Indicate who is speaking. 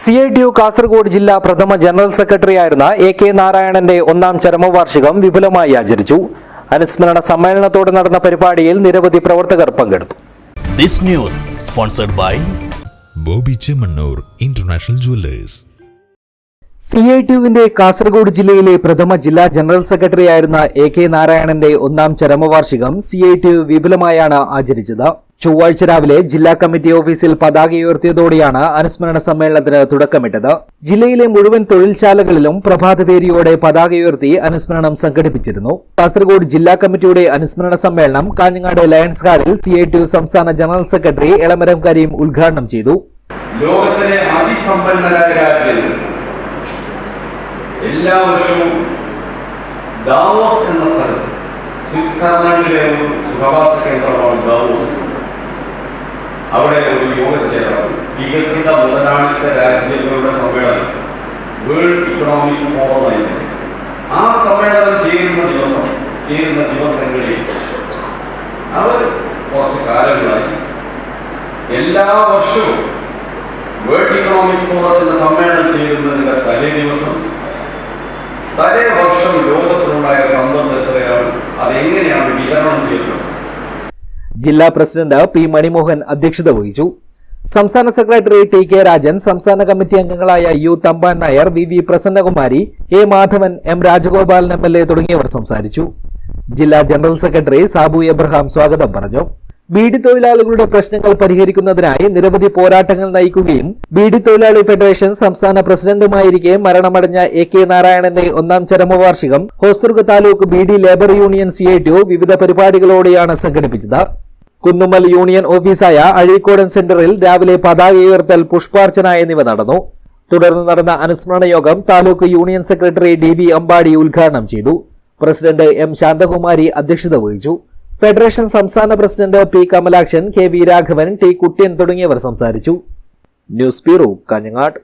Speaker 1: C I T U Kasaragod ജില്ലാ പ്രഥമ general സെക്രട്ടറിയായിരുന്ന എ കെ നാരായണന്റെ ഒന്നാം ചരമവാർഷികം വിപുലമായി ആചരിച്ചു. അനുസ്മരണ സമ്മേളനത്തോടെ നടന്ന പരിപാടിയിൽ നിരവധി പ്രവർത്തകർ പങ്കെടുത്തു.
Speaker 2: This news sponsored by
Speaker 3: Boby Chemmanur international jewellers.
Speaker 1: C I T യുവിന്റെ Kasaragod ജില്ലയിലെ പ്രഥമ ജില്ലാ ജനറൽ സെക്രട്ടറിയായിരുന്ന എ കെ നാരായണന്റെ ഒന്നാം ചരമവാർഷികം സി ഐ ടി യു വിപുലമായാണ് ആചരിച്ചത്. ചൊവ്വാഴ്ച രാവിലെ ജില്ലാ കമ്മിറ്റി ഓഫീസിൽ പതാക ഉയർത്തിയതോടെയാണ് അനുസ്മരണ സമ്മേളനത്തിന് തുടക്കമിട്ടത്. ജില്ലയിലെ മുഴുവൻ തൊഴിൽശാലകളിലും പ്രഭാതപേരിയോടെ പതാക ഉയർത്തി അനുസ്മരണം സംഘടിപ്പിച്ചിരുന്നു. കാസർഗോഡ് ജില്ലാ കമ്മിറ്റിയുടെ അനുസ്മരണ സമ്മേളനം കാഞ്ഞങ്ങാട് ലയൺസ് ഹാളിൽ സി ഐ ടി സംസ്ഥാന ജനറൽ സെക്രട്ടറി എളമരം കരീം ഉദ്ഘാടനം ചെയ്തു.
Speaker 4: ലോകത്തിലെ അതിസമ്പന്നരായ രാജ്യങ്ങൾ എല്ലാ വർഷവും ദാവോസ് എന്ന സ്ഥലത്ത് സ്വിറ്റ്സർലൻഡിലെ ഒരു സുഖവാസ കേന്ദ്രമാണ് ദാവോസ്. അവിടെ ഒരു യോഗം ചേരണം വികസിത മുതലാളിത്ത രാജ്യങ്ങളുടെ സമ്മേളനം. വേൾഡ് ഇക്കണോമിക് ഫോറം ആയിരുന്നു. ആ സമ്മേളനം ചേരുന്ന ദിവസം ചേരുന്ന ദിവസങ്ങളിൽ അവർ കുറച്ച് കാലങ്ങളായി എല്ലാ വർഷവും വേൾഡ് ഇക്കണോമിക് ഫോറത്തിന്റെ സമ്മേളനം ചേരുന്നതിന്റെ തലേ ദിവസം തലേ വർഷം ലോകത്തിലുണ്ടായ സമ്പത്ത് എത്രയാണ് അതെങ്ങനെയാണ്
Speaker 1: ജില്ലാ പ്രസിഡന്റ് പി മണിമോഹൻ അധ്യക്ഷത വഹിച്ചു. സംസ്ഥാന സെക്രട്ടറി ടി കെ രാജൻ സംസ്ഥാന കമ്മിറ്റി അംഗങ്ങളായ U Thampan Nair V V Prasannakumari A Madhavan M Rajagopalan M L A തുടങ്ങിയവർ സംസാരിച്ചു. ജില്ലാ ജനറൽ സെക്രട്ടറി സാബു എബ്രഹാം സ്വാഗതം പറഞ്ഞു. ബീഡി തൊഴിലാളികളുടെ പ്രശ്നങ്ങൾ പരിഹരിക്കുന്നതിനായി നിരവധി പോരാട്ടങ്ങൾ നയിക്കുകയും ബീഡി തൊഴിലാളി ഫെഡറേഷൻ സംസ്ഥാന പ്രസിഡന്റുമായിരിക്കെ മരണമടഞ്ഞ എ കെ നാരായണന്റെ ഒന്നാം ചരമവാർഷികം Hosdurg taluk beedi labour union C വിവിധ പരിപാടികളോടെയാണ് സംഘടിപ്പിച്ചത്. കുന്നുമ്മൽ യൂണിയൻ ഓഫീസായ അഴീക്കോടൻ സെന്ററിൽ രാവിലെ പതാക ഉയർത്തൽ പുഷ്പാർച്ചന എന്നിവ നടന്നു. തുടർന്ന് നടന്ന അനുസ്മരണ യോഗം taluk union secretary D V Ambadi ഉദ്ഘാടനം ചെയ്തു. പ്രസിഡന്റ് എം ശാന്തകുമാരി അധ്യക്ഷത വഹിച്ചു. ഫെഡറേഷൻ സംസ്ഥാന president P Kamalakshan K V Raghavan T Kuttiyan തുടങ്ങിയവർ സംസാരിച്ചു. News bureau Kanhangad.